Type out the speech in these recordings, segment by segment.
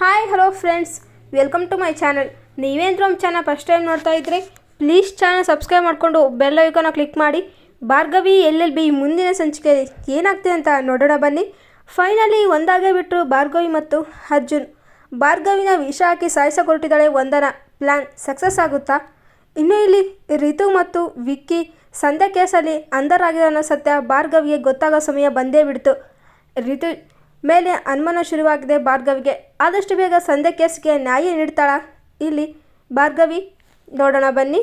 Hi hello friends welcome to my channel ನೀವೇಂದ್ರೂ ನಮ್ಮ channel first time ನೋಡ್ತಾ ಇದ್ರೆ please channel subscribe ಮಾಡಿಕೊಂಡು bell ಐಕಾನ ಕ್ಲಿಕ್ ಮಾಡಿ. ಭಾರ್ಗವಿ ಎಲ್ ಬಿ ಮುಂದಿನ ಸಂಚಿಕೆ ಏನಾಗ್ತಿದೆ ಅಂತ ನೋಡೋಣ ಬನ್ನಿ. ಫೈನಲಿ ಒಂದಾಗೇ ಬಿಟ್ಟರು ಭಾರ್ಗವಿ ಮತ್ತು ಅರ್ಜುನ್. ಭಾರ್ಗವಿನ ವಿಷ ಹಾಕಿ ಸಾಯಿಸಕೊಟ್ಟಿದ್ದಾಳೆ ಒಂದನ ಪ್ಲ್ಯಾನ್ ಸಕ್ಸಸ್ ಆಗುತ್ತಾ? ಇನ್ನು ಇಲ್ಲಿ ರಿತು ಮತ್ತು ವಿಕ್ಕಿ ಸಂಧ್ಯಾ ಕೇಸಲ್ಲಿ ಅಂಧರಾಗಿದೆ ಅನ್ನೋ ಸತ್ಯ ಭಾರ್ಗವಿಗೆ ಗೊತ್ತಾಗೋ ಸಮಯ ಬಂದೇ ಬಿಡ್ತು. ರಿತು ಮೇಲೆ ಅನುಮಾನ ಶುರುವಾಗಿದೆ. ಭಾರ್ಗವಿಗೆ ಆದಷ್ಟು ಬೇಗ ಸಂಧ್ಯಾ ಕೇಸ್ಗೆ ನ್ಯಾಯ ನೀಡ್ತಾಳ? ಇಲ್ಲಿ ಭಾರ್ಗವಿ, ನೋಡೋಣ ಬನ್ನಿ.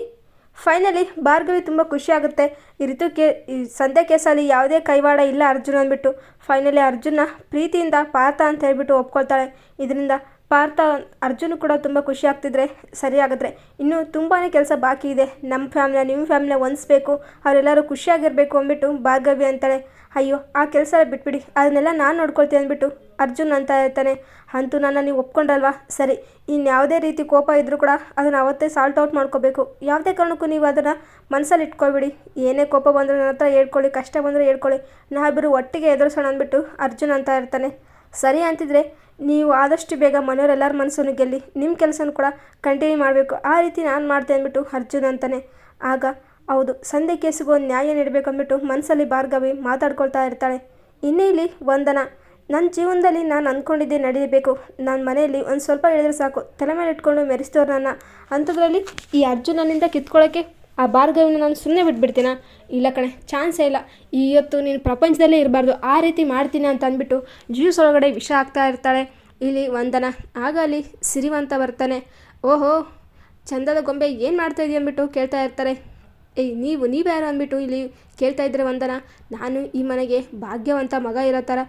ಫೈನಲಿ ಭಾರ್ಗವಿ ತುಂಬ ಖುಷಿಯಾಗುತ್ತೆ ಈ ರೀತಿ ಕೇ, ಈ ಸಂಧ್ಯಾ ಕೇಸಲ್ಲಿ ಯಾವುದೇ ಕೈವಾಡ ಇಲ್ಲ ಅರ್ಜುನ್ ಅಂದ್ಬಿಟ್ಟು. ಫೈನಲಿ ಅರ್ಜುನ ಪ್ರೀತಿಯಿಂದ ಪಾರ್ಥ ಅಂತ ಹೇಳ್ಬಿಟ್ಟು ಒಪ್ಕೊಳ್ತಾಳೆ. ಇದರಿಂದ ಪಾರ್ಥ, ಅರ್ಜುನ್ ಕೂಡ ತುಂಬ ಖುಷಿ ಆಗ್ತಿದ್ರೆ, ಸರಿ ಆಗಿದ್ರೆ ಇನ್ನೂ ತುಂಬಾ ಕೆಲಸ ಬಾಕಿ ಇದೆ. ನಮ್ಮ ಫ್ಯಾಮಿಲಿ ನಿಮ್ಮ ಫ್ಯಾಮಿಲಿ ಹೊಂದಿಸ್ಬೇಕು ಅವರೆಲ್ಲರೂ ಖುಷಿಯಾಗಿರಬೇಕು ಅಂದ್ಬಿಟ್ಟು ಭಾರ್ಗವಿ ಅಂತಾಳೆ. ಅಯ್ಯೋ, ಆ ಕೆಲಸ ಬಿಟ್ಬಿಡಿ. ಅದನ್ನೆಲ್ಲ ನಾನು ನೋಡ್ಕೊಳ್ತೀನಿ ಅಂದ್ಬಿಟ್ಟು ಅರ್ಜುನ್ ಅಂತ ಇರ್ತಾನೆ ಅಂತೂ ನನ್ನ ನೀವು ಒಪ್ಕೊಂಡಲ್ವಾ ಸರಿ. ಇನ್ಯಾವುದೇ ರೀತಿ ಕೋಪ ಇದ್ದರೂ ಕೂಡ ಅದನ್ನು ಅವತ್ತೇ ಸಾಲ್ಟ್ ಔಟ್ ಮಾಡ್ಕೋಬೇಕು. ಯಾವುದೇ ಕಾರಣಕ್ಕೂ ನೀವು ಅದನ್ನು ಮನಸ್ಸಲ್ಲಿ ಇಟ್ಕೊಳ್ಬಿಡಿ. ಏನೇ ಕೋಪ ಬಂದರೂ ನನ್ನ ಹತ್ರ ಹೇಳ್ಕೊಳ್ಳಿ, ಕಷ್ಟ ಬಂದರೆ ಹೇಳ್ಕೊಳ್ಳಿ. ನಾವಿಬ್ಬರು ಒಟ್ಟಿಗೆ ಎದುರಿಸೋಣ ಅಂದ್ಬಿಟ್ಟು ಅರ್ಜುನ್ ಅಂತ ಇರ್ತಾನೆ ಸರಿ ಅಂತಿದ್ರೆ ನೀವು ಆದಷ್ಟು ಬೇಗ ಮನೆಯವರೆಲ್ಲರ ಮನಸ್ಸನ್ನು ಗೆಲ್ಲಿ ನಿಮ್ಮ ಕೆಲಸನೂ ಕೂಡ ಕಂಟಿನ್ಯೂ ಮಾಡಬೇಕು. ಆ ರೀತಿ ನಾನು ಮಾಡ್ತೆ ಅಂದ್ಬಿಟ್ಟು ಅರ್ಜುನ್ ಅಂತಾನೆ. ಆಗ, ಹೌದು ಸಂಧ್ಯೆ ಕೇಸಿಗೂ ಒಂದು ನ್ಯಾಯ ನೀಡಬೇಕು ಅಂದ್ಬಿಟ್ಟು ಮನಸ್ಸಲ್ಲಿ ಭಾರ್ಗವಿ ಮಾತಾಡ್ಕೊಳ್ತಾ ಇರ್ತಾಳೆ. ಇನ್ನೇ ಇಲ್ಲಿ ವಂದನ. ನನ್ನ ಜೀವನದಲ್ಲಿ ನಾನು ಅಂದ್ಕೊಂಡಿದ್ದೆ ನಡೀಬೇಕು. ನನ್ನ ಮನೆಯಲ್ಲಿ ಒಂದು ಸ್ವಲ್ಪ ಹೇಳಿದ್ರೆ ಸಾಕು. ತಲೆ ಮೇಲೆ ಇಟ್ಕೊಂಡು ಮೆರೆಸ್ತವ್ರು ನನ್ನ. ಅಂಥದ್ರಲ್ಲಿ ಈ ಅರ್ಜುನನಿಂದ ಕಿತ್ಕೊಳ್ಳೋಕ್ಕೆ ಆ ಭಾರ್ಗವಿನ ನಾನು ಸುಮ್ಮನೆ ಬಿಟ್ಬಿಡ್ತೀನ? ಇಲ್ಲ ಕಣೆ, ಚಾನ್ಸೇ ಇಲ್ಲ. ಇವತ್ತು ನೀನು ಪ್ರಪಂಚದಲ್ಲೇ ಇರಬಾರ್ದು. ಆ ರೀತಿ ಮಾಡ್ತೀನಿ ಅಂತ ಅಂದ್ಬಿಟ್ಟು ಜ್ಯೂಸ್ ಒಳಗಡೆ ವಿಷ ಆಗ್ತಾ ಇರ್ತಾಳೆ. ಇಲ್ಲಿ ವಂದನ. ಆಗ ಅಲ್ಲಿ ಸಿರಿವಂತ ಬರ್ತಾನೆ. ಓಹೋ, ಚಂದದ ಗೊಂಬೆ ಏನು ಮಾಡ್ತಾ ಇದೀಯ ಅಂದ್ಬಿಟ್ಟು ಕೇಳ್ತಾ ಇರ್ತಾರೆ. ಏಯ್ ನೀವು ನೀವ್ಯಾರು ಅಂದ್ಬಿಟ್ಟು ಇಲ್ಲಿ ಕೇಳ್ತಾ ಇದ್ರೆ ವಂದನ ನಾನು ಈ ಮನೆಗೆ ಭಾಗ್ಯವಂತ ಮಗ ಇರೋ ಥರ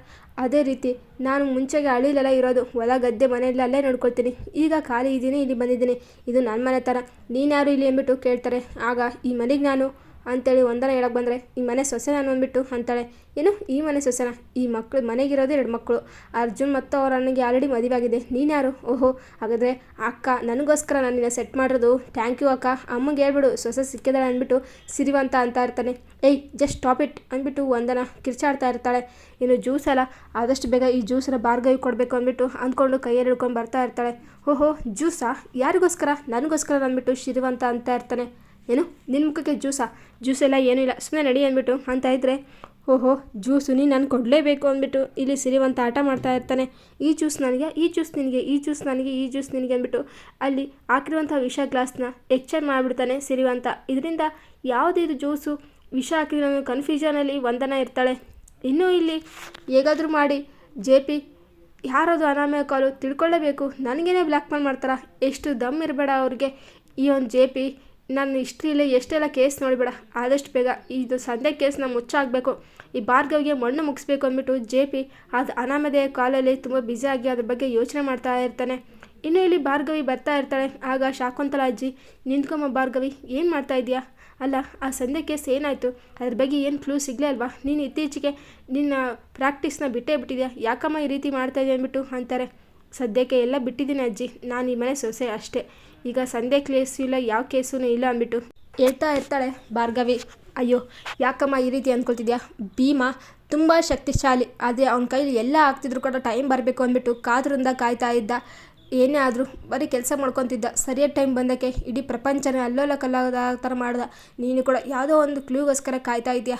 ಅದೇ ರೀತಿ ನಾನು ಮುಂಚೆಗೆ ಹಳ್ಳಿಲೆಲ್ಲ ಇರೋದು ಹೊಲ ಗದ್ದೆ ಮನೆಯಲ್ಲಿ ಅಲ್ಲೇ ನೋಡ್ಕೊಳ್ತೀನಿ. ಈಗ ಖಾಲಿ ಇದ್ದೀನಿ ಇಲ್ಲಿ ಬಂದಿದ್ದೀನಿ. ಇದು ನನ್ನ ಮನೆ ಥರ ನೀನ್ಯಾರು ಇಲ್ಲಿ ಅಂದ್ಬಿಟ್ಟು ಕೇಳ್ತಾರೆ? ಆಗ ಈ ಮನೆಗೆ ನಾನು ಅಂತೇಳಿ ಒಂದನ ಹೇಳಕ್ಕೆ ಬಂದರೆ, ಈ ಮನೆ ಸೊಸೆ ನಾನು ಅಂದ್ಬಿಟ್ಟು ಅಂತಾಳೆ. ಏನು? ಈ ಮನೆ ಸೊಸೆನ? ಈ ಮಕ್ಕಳು ಮನೆಗಿರೋದು ಎರಡು ಮಕ್ಕಳು ಅರ್ಜುನ್ ಮತ್ತು ಅವ್ರ ಅಣ್ಣಗೆ ಆಲ್ರೆಡಿ ಮದುವೆ ಆಗಿದೆ. ನೀನ್ಯಾರು ಓಹೋ, ಹಾಗಾದರೆ ಅಕ್ಕ, ನನಗೋಸ್ಕರ ನಾನು ನಿನ್ನ ಸೆಟ್ ಮಾಡಿರೋದು. ಥ್ಯಾಂಕ್ ಯು ಅಕ್ಕ. ಅಮ್ಮಗೆ ಹೇಳ್ಬಿಡು, ಸೊಸೆ ಸಿಕ್ಕಿದಾಳೆ ಅಂದ್ಬಿಟ್ಟು ಸಿರಿವಂತ ಅಂತ ಇರ್ತಾನೆ. ಏಯ್ ಜಸ್ಟ್ ಸ್ಟಾಪ್ ಇಟ್ ಅಂದ್ಬಿಟ್ಟು ಒಂದನ ಕಿರ್ಚಾಡ್ತಾ ಇರ್ತಾಳೆ. ಇನ್ನು ಜ್ಯೂಸ್ ಅಲ್ಲ. ಆದಷ್ಟು ಬೇಗ ಈ ಜ್ಯೂಸನ್ನ ಬಾರ್ಗವಿ ಕೊಡಬೇಕು ಅಂದ್ಬಿಟ್ಟು ಅಂದ್ಕೊಂಡು ಕೈಯಲ್ಲಿ ಹಿಡ್ಕೊಂಡು ಬರ್ತಾ ಇರ್ತಾಳೆ. ಓಹೋ ಜ್ಯೂಸಾ ಯಾರಿಗೋಸ್ಕರ? ನನಗೋಸ್ಕರ ಅಂದ್ಬಿಟ್ಟು ಶಿರಿವಂತ ಅಂತ ಇರ್ತಾನೆ. ಏನು? ನಿನ್ನ ಮುಖಕ್ಕೆ ಜ್ಯೂಸಾ? ಜ್ಯೂಸ್ ಎಲ್ಲ ಏನೂ ಇಲ್ಲ. ಸುಮ್ಮನೆ ನಡಿ ಅಂದ್ಬಿಟ್ಟು. ಅಂತ ಇದ್ದರೆ ಓಹೋ, ಜ್ಯೂಸು ನೀನು ನಾನು ಕೊಡಲೇಬೇಕು ಅಂದ್ಬಿಟ್ಟು ಇಲ್ಲಿ ಸಿರಿವಂತ ಆಟ ಮಾಡ್ತಾ ಇರ್ತಾನೆ. ಈ ಜ್ಯೂಸ್ ನನಗೆ, ಈ ಜ್ಯೂಸ್ ನಿನಗೆ, ಈ ಜ್ಯೂಸ್ ನನಗೆ, ಈ ಜ್ಯೂಸ್ ನಿನಗೆ ಅಂದ್ಬಿಟ್ಟು ಅಲ್ಲಿ ಹಾಕಿರುವಂಥ ವಿಷ ಗ್ಲಾಸ್ನ ಎಕ್ಸ್ಚೇಂಜ್ ಮಾಡಿಬಿಡ್ತಾನೆ ಸಿರಿವಂತ. ಇದರಿಂದ ಯಾವುದೇ ಇದು ಜ್ಯೂಸು, ವಿಷ ಹಾಕಿರೋ ಕನ್ಫ್ಯೂಷನಲ್ಲಿ ವಂದನ ಇರ್ತಾಳೆ. ಇನ್ನೂ ಇಲ್ಲಿ ಹೇಗಾದರೂ ಮಾಡಿ ಜೆ ಪಿ ಯಾರದು ಅನಾಮಯ ಕಾಲು ತಿಳ್ಕೊಳ್ಳೇಬೇಕು. ನನಗೇನೆ ಬ್ಲ್ಯಾಕ್ ಮಾಡ್ತಾರ? ಎಷ್ಟು ದಮ್ ಇರಬೇಡ ಅವ್ರಿಗೆ. ಈ ಒಂದು ಜೆ ಪಿ ನನ್ನ ಹಿಸ್ಟ್ರಿಯಲ್ಲಿ ಎಷ್ಟೆಲ್ಲ ಕೇಸ್ ನೋಡಿಬೇಡ, ಆದಷ್ಟು ಬೇಗ ಇದು ಕೇಸ್ ಕೇಸ್ನ ಮುಚ್ಚಾಗಬೇಕು ಈ ಭಾರ್ಗವಿಗೆ ಮಣ್ಣು ಮುಗಿಸ್ಬೇಕು ಅಂದ್ಬಿಟ್ಟು ಜೆ ಪಿ ಅದು ಅನಾಮಧೇಯ ಕಾಲಲ್ಲಿ ತುಂಬ ಆಗಿ ಅದ್ರ ಬಗ್ಗೆ ಯೋಚನೆ ಮಾಡ್ತಾ ಇರ್ತಾನೆ. ಇನ್ನು ಇಲ್ಲಿ ಭಾರ್ಗವಿ ಬರ್ತಾ ಇರ್ತಾಳೆ. ಆಗ ಶಾಕುಂತಲ ಅಜ್ಜಿ, ನಿಂತ್ಕೊಂಬ ಭಾರ್ಗವಿ, ಏನು ಮಾಡ್ತಾ ಇದೆಯಾ ಅಲ್ಲ, ಆ ಸಂಧ್ಯಾ ಕೇಸ್ ಏನಾಯಿತು? ಅದ್ರ ಬಗ್ಗೆ ಏನು ಕ್ಲೂ ಸಿಗಲೇ ಅಲ್ವಾ? ನೀನು ಇತ್ತೀಚೆಗೆ ನಿನ್ನ ಪ್ರಾಕ್ಟೀಸ್ನ ಬಿಟ್ಟೇ ಬಿಟ್ಟಿದ್ಯಾ? ಯಾಕಮ್ಮ ಈ ರೀತಿ ಮಾಡ್ತಾ ಇದೆಯಾ ಅಂದ್ಬಿಟ್ಟು ಅಂತಾರೆ. ಸದ್ಯಕ್ಕೆ ಎಲ್ಲ ಬಿಟ್ಟಿದ್ದೀನಿ ಅಜ್ಜಿ. ನಾನು ಈ ಮನೆ ಸೊಸೆ ಅಷ್ಟೇ. ಈಗ ಸಂಧ್ಯೆ ಕೇಸು ಇಲ್ಲ, ಯಾವ ಕೇಸೂ ಇಲ್ಲ ಅಂದ್ಬಿಟ್ಟು ಹೇಳ್ತಾ ಇರ್ತಾಳೆ ಭಾರ್ಗವಿ. ಅಯ್ಯೋ, ಯಾಕಮ್ಮ ಈ ರೀತಿ ಅಂದ್ಕೊಳ್ತಿದ್ಯಾ ಭೀಮಾ ತುಂಬ ಶಕ್ತಿಶಾಲಿ, ಆದರೆ ಅವನ ಕೈಲಿ ಎಲ್ಲ ಆಗ್ತಿದ್ರು ಕೂಡ ಟೈಮ್ ಬರಬೇಕು ಅಂದ್ಬಿಟ್ಟು ಕಾದ್ರಿಂದ ಕಾಯ್ತಾ ಇದ್ದ. ಏನೇ ಆದರೂ ಬರೀ ಕೆಲಸ ಮಾಡ್ಕೊತಿದ್ದ. ಸರಿಯಾದ ಟೈಮ್ ಬಂದಕ್ಕೆ ಇಡೀ ಪ್ರಪಂಚನೇ ಅಲ್ಲೋಲ ಕಲ್ಲೋದ ಥರ ಮಾಡ್ದ. ನೀನು ಕೂಡ ಯಾವುದೋ ಒಂದು ಕ್ಲೂಗೋಸ್ಕರ ಕಾಯ್ತಾ ಇದೆಯಾ?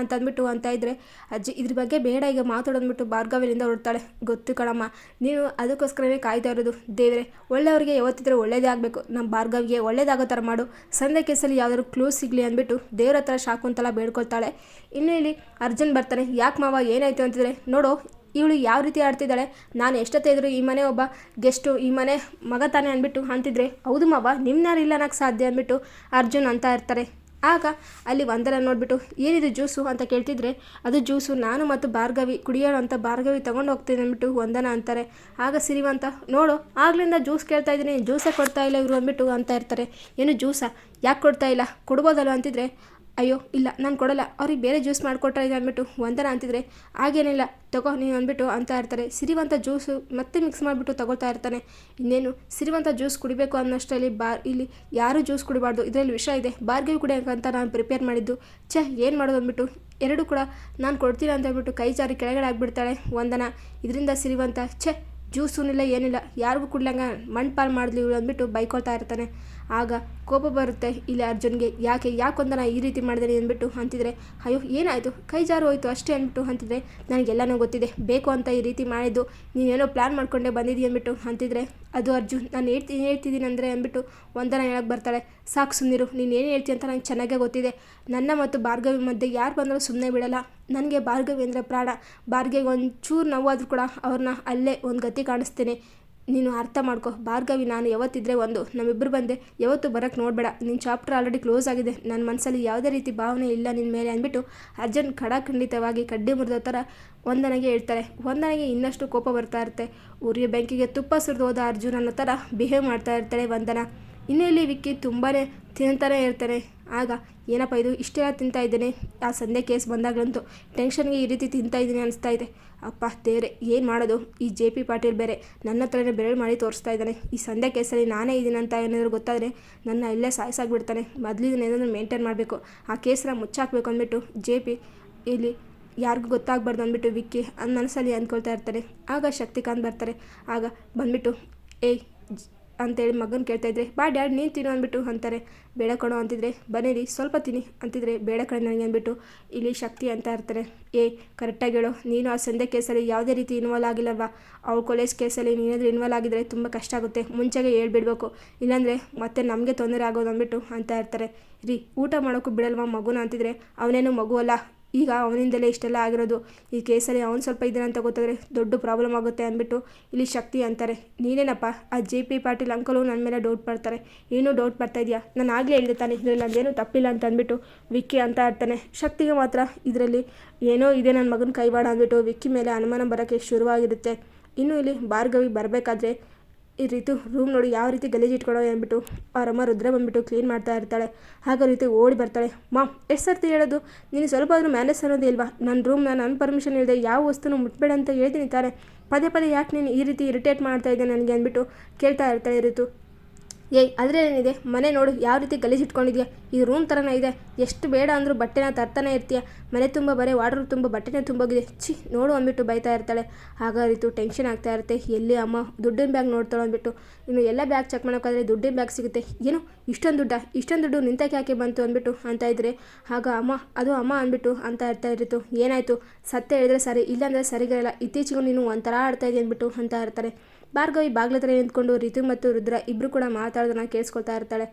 ಅಂತ ಅಂದ್ಬಿಟ್ಟು ಅಂತ ಇದ್ದರೆ ಅಜ್ಜಿ, ಇದ್ರ ಬಗ್ಗೆ ಬೇಡ, ಈಗ ಮಾತಾಡೋದ್ಬಿಟ್ಟು ಭಾರ್ಗವಿನಿಂದ ಹೊರಡ್ತಾಳೆ. ಗೊತ್ತು ಕಣಮ್ಮ, ನೀನು ಅದಕ್ಕೋಸ್ಕರನೇ ಕಾಯ್ತಾ ಇರೋದು. ದೇವರೇ, ಒಳ್ಳೆಯವ್ರಿಗೆ ಯಾವತ್ತಿದ್ರೆ ಒಳ್ಳೇದೇ ಆಗಬೇಕು. ನಮ್ಮ ಭಾರ್ಗವಿಗೆ ಒಳ್ಳೇದಾಗೋ ಥರ ಮಾಡು. ಸಂಧ್ಯಾ ಕೇಸಲ್ಲಿ ಯಾವ್ದಾದ್ರು ಕ್ಲೂ ಸಿಗಲಿ ಅಂದ್ಬಿಟ್ಟು ದೇವ್ರ ಹತ್ರ ಶಾಕುಂತಲ ಬೇಡ್ಕೊಳ್ತಾಳೆ. ಇನ್ನು ಇಲ್ಲಿ ಅರ್ಜುನ್ ಬರ್ತಾನೆ. ಯಾಕೆ ಮಾವ, ಏನಾಯಿತು ಅಂತಿದ್ರೆ, ನೋಡು, ಇವಳು ಯಾವ ರೀತಿ ಆಡ್ತಿದ್ದಾಳೆ. ನಾನು ಎಷ್ಟೊತ್ತೇ ಇದ್ರು ಈ ಮನೆ ಒಬ್ಬ ಗೆಸ್ಟು ಈ ಮನೆ ಮಗ ತಾನೆ ಅಂದ್ಬಿಟ್ಟು ಅಂತಿದ್ರೆ, ಹೌದು ಮಾವ ನಿಮ್ಮನ್ನಾರು ಇಲ್ಲ ಅನ್ನೋಕ್ಕೆ ಸಾಧ್ಯ ಅಂದ್ಬಿಟ್ಟು ಅರ್ಜುನ್ ಅಂತ ಇರ್ತಾರೆ. ಆಗ ಅಲ್ಲಿ ಒಂದರ ನೋಡಿಬಿಟ್ಟು, ಏನಿದು ಜ್ಯೂಸು ಅಂತ ಕೇಳ್ತಿದ್ರೆ, ಅದು ಜ್ಯೂಸು ನಾನು ಮತ್ತು ಭಾರ್ಗವಿ ಕುಡಿಯೋಣ ಅಂತ ಭಾರ್ಗವಿ ತೊಗೊಂಡು ಹೋಗ್ತೀನಿ ಅಂದ್ಬಿಟ್ಟು ವಂದನ ಅಂತಾರೆ. ಆಗ ಸಿರಿವಂತ, ನೋಡು, ಆಗ್ಲಿಂದ ಜ್ಯೂಸ್ ಕೇಳ್ತಾ ಇದ್ದೀನಿ, ಜ್ಯೂಸೇ ಕೊಡ್ತಾ ಇಲ್ಲ ಇವರು ಅಂದ್ಬಿಟ್ಟು ಅಂತ ಇರ್ತಾರೆ. ಏನು ಜ್ಯೂಸಾ? ಯಾಕೆ ಕೊಡ್ತಾ ಇಲ್ಲ? ಕೊಡ್ಬೋದಲ್ವ ಅಂತಿದ್ರೆ ಅಯ್ಯೋ, ಇಲ್ಲ, ನಾನು ಕೊಡಲ್ಲ. ಅವ್ರಿಗೆ ಬೇರೆ ಜ್ಯೂಸ್ ಮಾಡಿಕೊಟ್ರೆ ಇದು ಅಂದ್ಬಿಟ್ಟು ವಂದನ ಅಂತಿದ್ರೆ, ಹಾಗೇನಿಲ್ಲ, ತಗೋ, ನೀನು ಅಂದ್ಬಿಟ್ಟು ಅಂತ ಇರ್ತಾರೆ. ಸಿರಿವಂತ ಜ್ಯೂಸು ಮತ್ತೆ ಮಿಕ್ಸ್ ಮಾಡಿಬಿಟ್ಟು ತಗೊಳ್ತಾ ಇರ್ತಾನೆ. ಇನ್ನೇನು, ಸಿರಿವಂತ ಜ್ಯೂಸ್ ಕುಡಿಬೇಕು ಅನ್ನೋಷ್ಟರಲ್ಲಿ ಬಾರ್ ಇಲ್ಲಿ ಯಾರೂ ಜ್ಯೂಸ್ ಕುಡಿಬಾರ್ದು, ಇದರಲ್ಲಿ ವಿಷ ಇದೆ. ಬಾರ್ಗವಿ ಕುಡಿಯೋಕ್ಕಂತ ನಾನು ಪ್ರಿಪೇರ್ ಮಾಡಿದ್ದು. ಛೇ, ಏನು ಮಾಡೋದು ಅಂದ್ಬಿಟ್ಟು. ಎರಡು ಕೂಡ ನಾನು ಕೊಡ್ತೀನಿ ಅಂತ ಹೇಳ್ಬಿಟ್ಟು ಕೈ ಜಾರಿ ಕೆಳಗಡೆ ಆಗಿಬಿಡ್ತಾಳೆ ವಂದನ. ಇದರಿಂದ ಸಿರಿವಂತ, ಛೇ, ಜ್ಯೂಸೂನಿಲ್ಲ, ಏನಿಲ್ಲ. ಯಾರಿಗೂ ಕುಡ್ಲಂಗ, ಮಣ್ಣು ಪಾಲು ಮಾಡಿದ್ಲು ಅಂದ್ಬಿಟ್ಟು ಬೈಕೊಳ್ತಾ ಇರ್ತಾನೆ. ಆಗ ಕೋಪ ಬರುತ್ತೆ, ಇಲ್ಲಿ ಅರ್ಜುನ್ಗೆ ಯಾಕೆ, ಯಾಕೊಂದ ನಾನು ಈ ರೀತಿ ಮಾಡಿದೆ ಅಂದ್ಬಿಟ್ಟು ಅಂತಿದ್ರೆ, ಅಯ್ಯೋ, ಏನಾಯಿತು? ಕೈ ಜಾರು ಹೋಯಿತು ಅಷ್ಟೇ ಅಂದ್ಬಿಟ್ಟು ಅಂತಿದ್ರೆ, ನನಗೆಲ್ಲನೂ ಗೊತ್ತಿದೆ, ಬೇಕು ಅಂತ ಈ ರೀತಿ ಮಾಡಿದ್ದು, ನೀನೇನೋ ಪ್ಲ್ಯಾನ್ ಮಾಡ್ಕೊಂಡೆ ಬಂದಿದ್ದೀಯ ಅಂದ್ಬಿಟ್ಟು ಅಂತಿದ್ರೆ, ಅದು ಅರ್ಜುನ್, ನಾನು ಹೇಳ್ತೀನಿ ಹೇಳ್ತಿದ್ದೀನಿ ಅಂದರೆ ಅಂದ್ಬಿಟ್ಟು ಒಂದನ ಹೇಳಕ್ಕೆ ಬರ್ತಾಳೆ, ಸಾಕು ಸುಮ್ಮನಿರು ನೀನು ಏನು ಹೇಳ್ತೀಯ ಅಂತ ನಂಗೆ ಚೆನ್ನಾಗೇ ಗೊತ್ತಿದೆ. ನನ್ನ ಮತ್ತು ಭಾರ್ಗವಿ ಮಧ್ಯೆ ಯಾರು ಬಂದರೂ ಸುಮ್ಮನೆ ಬಿಡಲ್ಲ. ನನಗೆ ಭಾರ್ಗವಿ ಅಂದರೆ ಪ್ರಾಣ. ಭಾರ್ಗವಿಗೆ ಒಂಚೂರು ನೋವಾದರೂ ಕೂಡ ಅವ್ರನ್ನ ಅಲ್ಲೇ ಒಂದು ಗತಿ ಕಾಣಿಸ್ತೀನಿ. ನೀನು ಅರ್ಥ ಮಾಡ್ಕೊ. ಭಾರ್ಗವಿ, ನಾನು ಯಾವತ್ತಿದ್ರೆ ಒಂದು. ನಮ್ಮಿಬ್ಬರು ಬಂದೆ. ಯಾವತ್ತು ಬರೋಕ್ಕೆ ನೋಡಬೇಡ. ನಿನ್ನ ಚಾಪ್ಟರ್ ಆಲ್ರೆಡಿ ಕ್ಲೋಸ್ ಆಗಿದೆ. ನನ್ನ ಮನಸ್ಸಲ್ಲಿ ಯಾವುದೇ ರೀತಿ ಭಾವನೆ ಇಲ್ಲ ನಿನ್ನ ಮೇಲೆ ಅಂದ್ಬಿಟ್ಟು ಅರ್ಜುನ್ ಖಡಾಖಂಡಿತವಾಗಿ ಕಡ್ಡಿ ಮುರಿದ ಥರ ವಂದನೆಗೆ ಹೇಳ್ತಾರೆ. ವಂದನೆಗೆ ಇನ್ನಷ್ಟು ಕೋಪ ಬರ್ತಾ ಇರುತ್ತೆ. ಉರಿಯ ಬೆಂಕಿಗೆ ತುಪ್ಪ ಸುರಿದು ಹೋದ ಅರ್ಜುನ್ ಅನ್ನೋ ಥರ ಬಿಹೇವ್ ಮಾಡ್ತಾ ಇರ್ತಾಳೆ ವಂದನ. ಇನ್ನು ಇಲ್ಲಿ ವಿಕ್ಕಿ ತುಂಬಾ ತಿಂತಾನೆ ಇರ್ತಾನೆ. ಆಗ ಏನಪ್ಪ ಇದು? ಇಷ್ಟೆಲ್ಲ ತಿಂತಾ ಇದ್ದೇನೆ. ಆ ಸಂಧೆ ಕೇಸ್ ಬಂದಾಗಲಂತೂ ಟೆನ್ಷನ್ಗೆ ಈ ರೀತಿ ತಿಂತಾ ಇದ್ದೀನಿ ಅನಿಸ್ತಾ ಇದೆ. ಅಪ್ಪ, ದೇವ್ರೆ, ಏನು ಮಾಡೋದು? ಈ ಜೆ ಪಿ ಪಾಟೀಲ್ ಬೇರೆ ನನ್ನ ಹತ್ರನೇ ಬೆರಳು ಮಾಡಿ ತೋರಿಸ್ತಾ ಇದ್ದಾನೆ. ಈ ಸಂಧ್ಯಾ ಕೇಸಲ್ಲಿ ನಾನೇ ಇದ್ದೀನಿ ಅಂತ ಏನಾದರೂ ಗೊತ್ತಾದರೆ ನನ್ನ ಇಲ್ಲೇ ಸಾಯಿಸಾಗ್ಬಿಡ್ತಾನೆ. ಮೊದಲಿದನ್ನ ಏನಾದರೂ ಮೇಂಟೈನ್ ಮಾಡಬೇಕು. ಆ ಕೇಸನ್ನ ಮುಚ್ಚಾಕಬೇಕು ಅಂದ್ಬಿಟ್ಟು ಜೆ ಪಿ ಇಲ್ಲಿ ಯಾರಿಗೂ ಗೊತ್ತಾಗಬಾರ್ದು ಅಂದ್ಬಿಟ್ಟು ವಿಕ್ಕಿ ಮನಸ್ಸಲ್ಲಿ ಅಂದ್ಕೊಳ್ತಾ ಇರ್ತಾರೆ ಆಗ ಶಕ್ತಿಕಾಂತ್ ಬರ್ತಾರೆ. ಆಗ ಬಂದ್ಬಿಟ್ಟು, ಏಯ್ ಅಂತೇಳಿ ಮಗನ ಕೇಳ್ತಾ ಇದ್ರೆ, ಬಾ ಡ್ಯಾಡ್, ನೀನು ತಿನ್ನು ಅಂದ್ಬಿಟ್ಟು ಅಂತಾರೆ. ಬೇಡ ಕಣೋ ಅಂತಿದ್ರೆ ಬನ್ನಿರಿ ಸ್ವಲ್ಪ ತಿನ್ನಿ ಅಂತಿದ್ರೆ ಬೇಡ ಕಡೆ ನನಗೆ ಅಂದ್ಬಿಟ್ಟು ಇಲ್ಲಿ ಶಕ್ತಿ ಅಂತ ಇರ್ತಾರೆ. ಏ ಕರೆಕ್ಟಾಗಿ ಹೇಳು. ನೀನು ಆ ಸಂಧೆ ಕೇಸಲ್ಲಿ ಯಾವುದೇ ರೀತಿ ಇನ್ವಾಲ್ವ್ ಆಗಿಲ್ಲವ ಅವ್ಳ ಕಾಲೇಜ್ ಕೇಸಲ್ಲಿ ನೀನಾದರೂ ಇನ್ವಾಲ್ವ್ ಆಗಿದ್ರೆ ತುಂಬ ಕಷ್ಟ ಆಗುತ್ತೆ. ಮುಂಚೆಗೆ ಹೇಳ್ಬಿಡ್ಬೇಕು. ಇಲ್ಲಾಂದರೆ ಮತ್ತೆ ನಮಗೆ ತೊಂದರೆ ಆಗೋದು ಅಂದ್ಬಿಟ್ಟು ಅಂತ ಇರ್ತಾರೆ. ರೀ, ಊಟ ಮಾಡೋಕ್ಕೂ ಬಿಡಲ್ವಾ ಮಗುನ ಅಂತಿದ್ರೆ? ಅವನೇನು ಮಗು ಅಲ್ಲ. ಈಗ ಅವನಿಂದಲೇ ಇಷ್ಟೆಲ್ಲ ಆಗಿರೋದು. ಈ ಕೇಸಲ್ಲಿ ಅವನು ಸ್ವಲ್ಪ ಇದ್ದಾನೆ ಅಂತ ಗೊತ್ತಾದರೆ ದೊಡ್ಡ ಪ್ರಾಬ್ಲಮ್ ಆಗುತ್ತೆ ಅಂದ್ಬಿಟ್ಟು ಇಲ್ಲಿ ಶಕ್ತಿ ಅಂತಾರೆ. ನೀನೇನಪ್ಪ, ಆ ಜೆ ಪಿ ಪಾಟೀಲ್ ಅಂಕಲು ನನ್ನ ಮೇಲೆ ಡೌಟ್ ಪಡ್ತಾರೆ. ಏನೂ ಡೌಟ್ ಪಡ್ತಾ ಇದೆಯಾ? ನಾನು ಆಗಲೇ ಹೇಳಿದೆ ತಾನೆ, ಇದರಲ್ಲಿ ನಂದೇನು ತಪ್ಪಿಲ್ಲ ಅಂತ ಅಂದ್ಬಿಟ್ಟು ವಿಕ್ಕಿ ಅಂತ ಇರ್ತಾನೆ ಶಕ್ತಿಗೆ ಮಾತ್ರ ಇದರಲ್ಲಿ ಏನೋ ಇದೆ ನನ್ನ ಮಗನ ಕೈವಾಡ ಅಂದ್ಬಿಟ್ಟು ವಿಕ್ಕಿ ಮೇಲೆ ಅನುಮಾನ ಬರೋಕ್ಕೆ ಶುರುವಾಗಿರುತ್ತೆ. ಇನ್ನು ಇಲ್ಲಿ ಭಾರ್ಗವಿ ಬರಬೇಕಾದ್ರೆ ಈ ರೀತಿ ರೂಮ್ ನೋಡಿ ಯಾವ ರೀತಿ ಗಲೀಜು ಇಟ್ಕೊಳ್ಳೋ ಅಂದ್ಬಿಟ್ಟು ಅವರಮ್ಮ ರುದ್ರ ಬಂದ್ಬಿಟ್ಟು ಕ್ಲೀನ್ ಮಾಡ್ತಾ ಇರ್ತಾಳೆ. ಹಾಗೆ ರೀತಿ ಓಡಿ ಬರ್ತಾಳೆ. ಮಾ, ಎಷ್ಟು ಸರ್ತಿ ಹೇಳೋದು? ನೀನು ಸ್ವಲ್ಪ ಆದರೂ ಮ್ಯಾನೇಜ್ ಅನ್ನೋದೇ ಇಲ್ವಾ? ನನ್ನ ರೂಮ್ನ ನನ್ನ ಪರ್ಮಿಷನ್ ಇಲ್ಲದೆ ಯಾವ ವಸ್ತುನು ಮುಟ್ಬೇಡ ಅಂತ ಹೇಳ್ತೀನಿ ತಾನೆ. ಪದೇ ಪದೇ ಯಾಕೆ ನೀನು ಈ ರೀತಿ ಇರಿಟೇಟ್ ಮಾಡ್ತಾ ಇದ್ದೆ ನನಗೆ? ಅಂದ್ಬಿಟ್ಟು ಕೇಳ್ತಾ ಇರ್ತಾಳೆ ರೀತು. ಏಯ್ ಅದ್ರೇನಿದೆ ಮನೆ ನೋಡು, ಯಾವ ರೀತಿ ಗಲೀಜು ಇಟ್ಕೊಂಡಿದ್ಯಾ? ಈ ರೂಮ್ ಥರನೇ ಇದೆ. ಎಷ್ಟು ಬೇಡ ಅಂದರೂ ಬಟ್ಟೆನ ತರ್ತಾನೆ ಇರ್ತೀಯ. ಮನೆ ತುಂಬ ಬರೀ ವಾಡ್ರ್ ತುಂಬ, ಬಟ್ಟೆನೇ ತುಂಬೋಗಿದೆ. ಛಿ, ನೋಡು ಅಂದ್ಬಿಟ್ಟು ಬೈತಾ ಇರ್ತಾಳೆ. ಆಗ ರೀತು ಟೆನ್ಷನ್ ಆಗ್ತಾ ಇರುತ್ತೆ. ಎಲ್ಲಿ ಅಮ್ಮ? ದುಡ್ಡಿನ ಬ್ಯಾಗ್ ನೋಡ್ತಾಳೆ ಅಂದ್ಬಿಟ್ಟು. ಇನ್ನು ಎಲ್ಲ ಬ್ಯಾಗ್ ಚೆಕ್ ಮಾಡೋಕ್ಕಾದ್ರೆ ದುಡ್ಡಿನ ಬ್ಯಾಗ್ ಸಿಗುತ್ತೆ. ಏನು? ಇಷ್ಟೊಂದು ದುಡ್ಡ? ಇಷ್ಟೊಂದು ದುಡ್ಡು ನಿಂತಕ್ಕೆ ಯಾಕೆ ಬಂತು ಅಂದ್ಬಿಟ್ಟು ಅಂತ ಇದ್ರೆ ಆಗ ಅಮ್ಮ, ಅದು ಅಮ್ಮ ಅಂದ್ಬಿಟ್ಟು ಅಂತ ಇರ್ತಾ ಇರ್ತಿತ್ತು ಏನಾಯಿತು? ಸತ್ಯ ಹೇಳಿದ್ರೆ ಸರಿ, ಇಲ್ಲಾಂದರೆ ಸರಿಗಿರಲ್ಲ. ಇತ್ತೀಚೆಗೂ ನೀನು ಒಂಥರ ಆಡ್ತಾ ಇದೆಯಾ ಅಂದ್ಬಿಟ್ಟು ಅಂತ ಇರ್ತಾರೆ. ಭಾರ್ಗವಿ ಬಾಗ್ಲತ್ರ ನಿಂತ್ಕೊಂಡು ರಿತು ಮತ್ತು ರುದ್ರ ಇಬ್ಬರು ಕೂಡ ಮಾತಾಡೋದನ್ನ ಕೇಳಿಸ್ಕೊಳ್ತಾ ಇರ್ತಾಳೆ.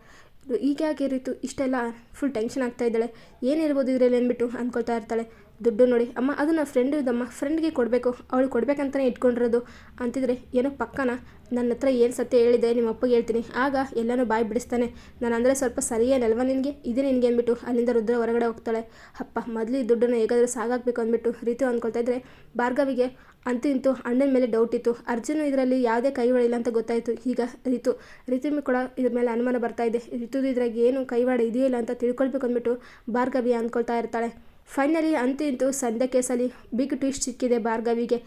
ಈಗ ಯಾಕೆ ರಿತು ಇಷ್ಟೆಲ್ಲ ಫುಲ್ ಟೆನ್ಷನ್ ಆಗ್ತಾ ಇದ್ದಾಳೆ? ಏನಿರ್ಬೋದು ಇದರಲ್ಲಿ ಅಂದ್ಬಿಟ್ಟು ಅಂದ್ಕೊಳ್ತಾ ಇರ್ತಾಳೆ. ದುಡ್ಡು ನೋಡಿ, ಅಮ್ಮ, ಅದು ನನ್ನ ಫ್ರೆಂಡು ಇದಮ್ಮ ಫ್ರೆಂಡ್ಗೆ ಕೊಡಬೇಕು, ಅವಳು ಕೊಡ್ಬೇಕಂತಲೇ ಇಟ್ಕೊಂಡಿರೋದು. ಅಂತಿದ್ರೆ, ಏನೋ ಪಕ್ಕನ ನನ್ನ ಹತ್ರ ಏನು ಸತ್ಯ ಹೇಳಿದೆ ನಿಮ್ಮ ಅಪ್ಪಗೆ ಹೇಳ್ತೀನಿ. ಆಗ ಎಲ್ಲನೂ ಬಾಯಿ ಬಿಡಿಸ್ತಾನೆ. ನಾನು ಅಂದರೆ ಸ್ವಲ್ಪ ಸರಿಯೇನಲ್ವ ನಿನಗೆ? ಇದೇ ನಿನಗೆ ಅಂದ್ಬಿಟ್ಟು ಅಲ್ಲಿಂದ ರುದ್ರ ಹೊರಗಡೆ ಹೋಗ್ತಾಳೆ. ಅಪ್ಪ, ಮೊದಲು ಈ ದುಡ್ಡನ್ನು ಹೇಗಾದರೂ ಸಾಗಾಕ್ಬೇಕು ಅಂದ್ಬಿಟ್ಟು ರೀತು ಅಂದ್ಕೊಳ್ತಾ ಇದ್ರೆ, ಭಾರ್ಗವಿಗೆ ಅಂತೂ ಇಂತೂ ಅಣ್ಣನ ಮೇಲೆ ಡೌಟ್ ಇತ್ತು. ಅರ್ಜುನ್ ಇದರಲ್ಲಿ ಯಾವುದೇ ಕೈವಾಡ ಇಲ್ಲ ಅಂತ ಗೊತ್ತಾಯಿತು. ಈಗ ರಿತು ರಿತು ಕೂಡ ಇದ್ರ ಮೇಲೆ ಅನುಮಾನ ಬರ್ತಾ ಇದೆ. ರಿತುದು ಇದ್ರಾಗ ಏನು ಕೈವಾಡ ಇದೆಯಲ್ಲ ಅಂತ ತಿಳ್ಕೊಳ್ಬೇಕು ಅಂದ್ಬಿಟ್ಟು ಭಾರ್ಗವಿ ಅಂದ್ಕೊಳ್ತಾ ಇರ್ತಾಳೆ. ಫೈನಲಿ ಅಂತೂ ಇಂತೂ ಸಂಧ್ಯಾ ಕೇಸಲ್ಲಿ ಬಿಗ್ ಟ್ವಿಸ್ಟ್ ಸಿಕ್ಕಿದೆ ಭಾರ್ಗವಿಗೆ.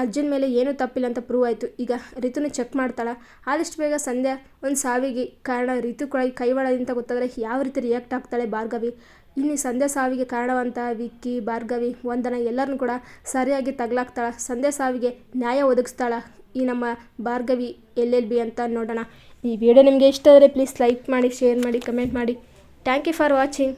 ಅರ್ಜುನ್ ಮೇಲೆ ಏನೂ ತಪ್ಪಿಲ್ಲ ಅಂತ ಪ್ರೂವ್ ಆಯಿತು. ಈಗ ರಿತುನ ಚೆಕ್ ಮಾಡ್ತಾಳೆ. ಆದಷ್ಟು ಬೇಗ ಸಂಧ್ಯಾ ಒಂದು ಸಾವಿಗೆ, ಕಾರಣ ರಿತು ಈ ಕೈವಾಡ ಅಂತ ಗೊತ್ತಾದರೆ ಯಾವ ರೀತಿ ರಿಯಾಕ್ಟ್ ಆಗ್ತಾಳೆ ಭಾರ್ಗವಿ. ಇನ್ನು ಸಂಧ್ಯಾ ಸಾವಿಗೆ ಕಾರಣವಂತ ವಿಕ್ಕಿ, ಭಾರ್ಗವಿ, ವಂದನ ಎಲ್ಲರನ್ನೂ ಕೂಡ ಸರಿಯಾಗಿ ತಗ್ಲಾಕ್ತಾಳ ಸಂಧ್ಯಾ ಸಾವಿಗೆ ನ್ಯಾಯ ಒದಗಿಸ್ತಾಳ ಈ ನಮ್ಮ ಭಾರ್ಗವಿ ಎಲ್ಲೆಲ್ಲಿ ಎಲ್ ಬಿ ಅಂತ ನೋಡೋಣ. ಈ ವಿಡಿಯೋ ನಿಮಗೆ ಇಷ್ಟ ಆದರೆ ಪ್ಲೀಸ್ ಲೈಕ್ ಮಾಡಿ ಶೇರ್ ಮಾಡಿ ಕಮೆಂಟ್ ಮಾಡಿ. Thank you for watching